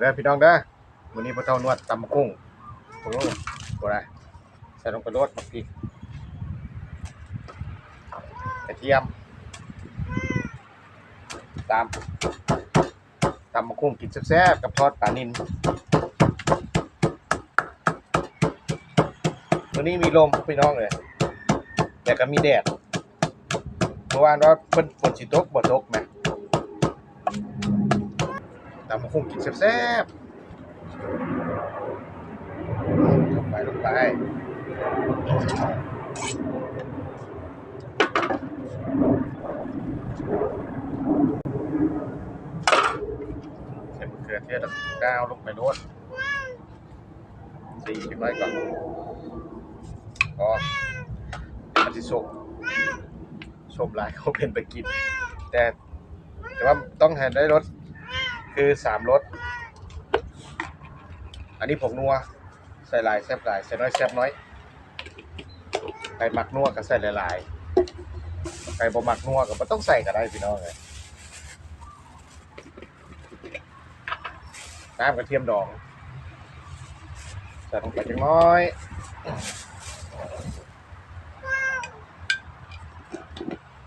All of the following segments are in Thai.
เด้อพี่น้องเด้อวันนี้พ่อเท่านวดตำกุ้งโอ้โหตัวอะไรใส่ลงไปรดบักพริกกระเทียมตามตำบักกุ้งกินแซ่บๆกับทอดปลานิลวันนี้มีลมพี่น้องเลยแต่ก็มีแดดเมื่อวานว่าเพิ่นฝนสิตกบ่ตกแหม ตำบักกุ้งกินแซ่บๆลงไปลงไปเส้นมะเขือเทศแล้วก้าวลงไปโน้นสีขึ้นไว้ก่อนพอเดี๋ยวมันจะสุกชมหลายเขาเป็นไปกินแต่แต่ว่าต้องให้ได้รส คือสามรส อันนี้ผงนัว ใส่หลายแซ่บหลาย ใส่น้อยแซ่บน้อย ใครหมักนัวก็ใส่หลายๆ ใครบ่หมักนัวก็บ่ต้องใส่ก็ได้พี่น้องเลยน้ำกระเทียมดอง ใส่ลงไปจังน้อย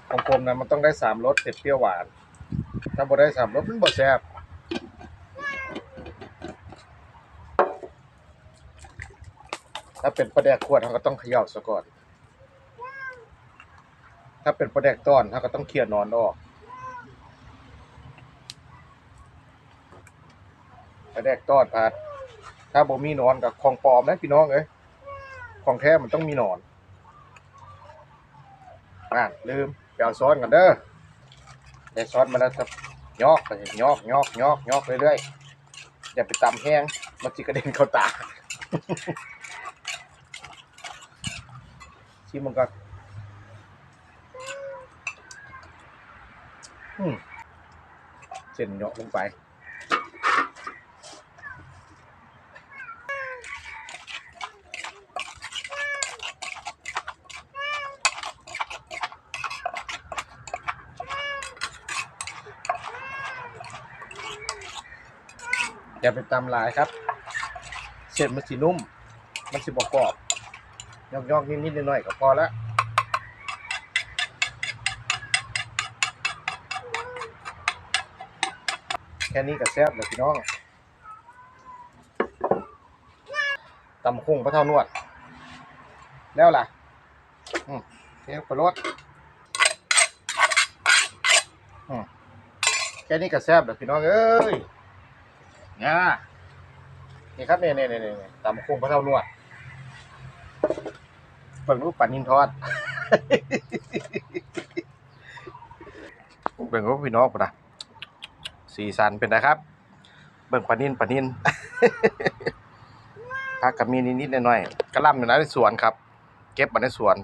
ของผมนะมันต้องได้สามรสเผ็ดเปรี้ยวหวาน ถ้าบ่ได้สามรสมันบ่แซ่บ ถ้าเป็นปลาแดกขวดเขาก็ต้องเขย่าซะก่อน ถ้าเป็นปลาแดกต้อนเขาก็ต้องเคลียร์นอนออกปลาแดกต้อนพัดถ้าบ่มีนอนกับของปลอมนะพี่น้องเอ้ยของแท้มันต้องมีนอนอ่าลืมไปเอาซ้อนกันเด้อได้ซ้อนมาแล้วครับยอกไปยอกยอกยอกยอกเรื่อยๆอย่าไปตำแห้งมันจิกระเด็นเข้าตา ชิมมันก่อนอืมเส้นเหยาะลงไปอย่าไปตำลายครับ เส้นมันสีนุ่ม มันสิบกรอบ ยอกยอกๆนิดๆหน่อยๆก็พอละแค่นี้ก็แซ่บเลยพี่น้องตำคุ้งพระเท่านวด แล้วล่ะอืมเทียบกระรสอืมแค่นี้ก็แซ่บเลยพี่น้องเอ้ยง่านี่ครับเนี่ยเนี่ยเนี่ยเนี่ยตำคุ้งพระเท่านวด บิ่งรูปปลานินทอด เบิ่งรูปพี่น้องปะนะสีสันเป็นนะครับ เบิ่งปลานินปลานินผักกับมีนิดๆหน่อยๆกระหลำอยู่นะในสวนครับ เก็บมาในสวน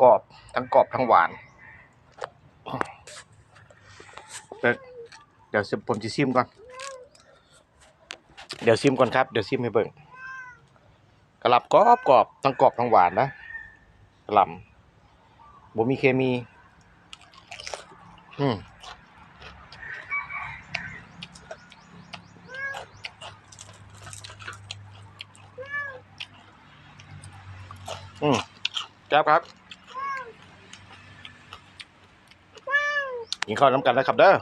กรอบทั้งกรอบทั้งหวานเดี๋ยวผมจะซิมก่อน เดี๋ยวซิมก่อนครับ เดี๋ยวซิมให้เบิ่งกระลับกรอบกรอบทั้งกรอบทั้งหวานนะ กระหล่ำบ่มีเคมี อืมอืมแจ๊บครับกินข้าวน้ำกันนะครับเด้อ